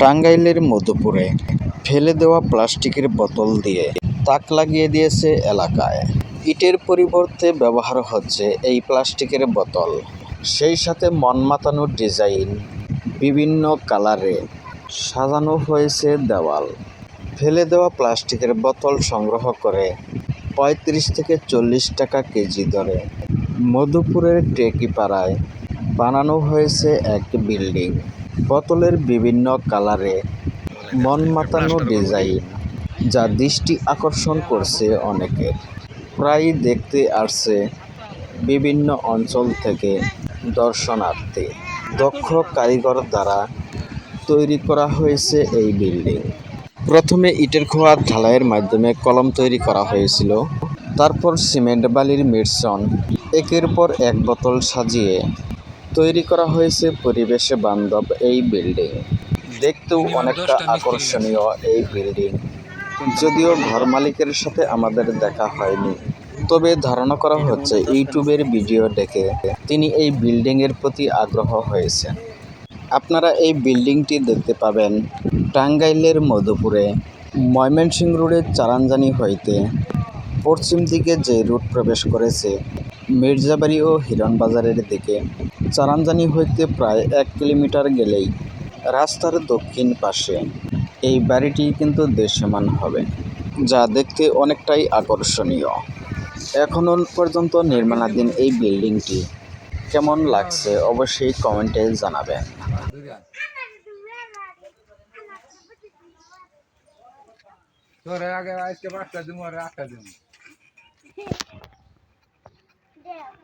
টাঙ্গাইলের মধুপুরে ফেলে দেওয়া প্লাস্টিকের বোতল দিয়ে তাক লাগিয়ে দিয়েছে এলাকায়। ইটের পরিবর্তে ব্যবহার হচ্ছে এই প্লাস্টিকের বোতল। সেই সাথে মন মাতানো ডিজাইন, বিভিন্ন কালারে সাজানো হয়েছে দেওয়াল। ফেলে দেওয়া প্লাস্টিকের বোতল সংগ্রহ করে পঁয়ত্রিশ থেকে চল্লিশ টাকা কেজি দরে। মধুপুরের টেকিপাড়ায় বানানো হয়েছে এক বিল্ডিং। বোতলের বিভিন্ন কালারে মন মাতানো ডিজাইন, যা দৃষ্টি আকর্ষণ করছে অনেকের। প্রায় দেখতে আসছে বিভিন্ন অঞ্চল থেকে দর্শনার্থী। দক্ষ কারিগর দ্বারা তৈরি করা হয়েছে এই বিল্ডিং। প্রথমে ইটের খোয়া ঢালাইয়ের মাধ্যমে কলম তৈরি করা হয়েছিল। তারপর সিমেন্ট বালির মিশ্রণ, একের পর এক বোতল সাজিয়ে তৈরি করা হয়েছে পরিবেশে বান্ধব এই বিল্ডিং দেখতেও অনেকটা আকর্ষণীয় এই বিল্ডিং যদিও ঘর মালিকের সাথে আমাদের দেখা হয়নি তবে ধারণা করা হচ্ছে ইউটিউবের ভিডিও দেখে তিনি এই বিল্ডিংয়ের প্রতি আগ্রহ হয়েছেন। আপনারা এই বিল্ডিংটি দেখতে পাবেন টাঙ্গাইলের মধুপুরে ময়মনসিংহ রোডের চারানজানি হইতে পশ্চিম দিকে যে রুট প্রবেশ করেছে মির্জাবাড়ি ও হিরণবাজারের দিকে চারানজানি হইতে প্রায় এক কিলোমিটার গেলেই রাস্তার দক্ষিণ পাশে এই বাড়িটি কিন্তু দৃশ্যমান হবে, যা দেখতে অনেকটাই আকর্ষণীয়। এখনও পর্যন্ত নির্মাণাধীন এই বিল্ডিংটি কেমন লাগছে অবশ্যই কমেন্টে জানাবেন। আগে আজকে পাঁচটা দিন আটটা দিন। Yeah.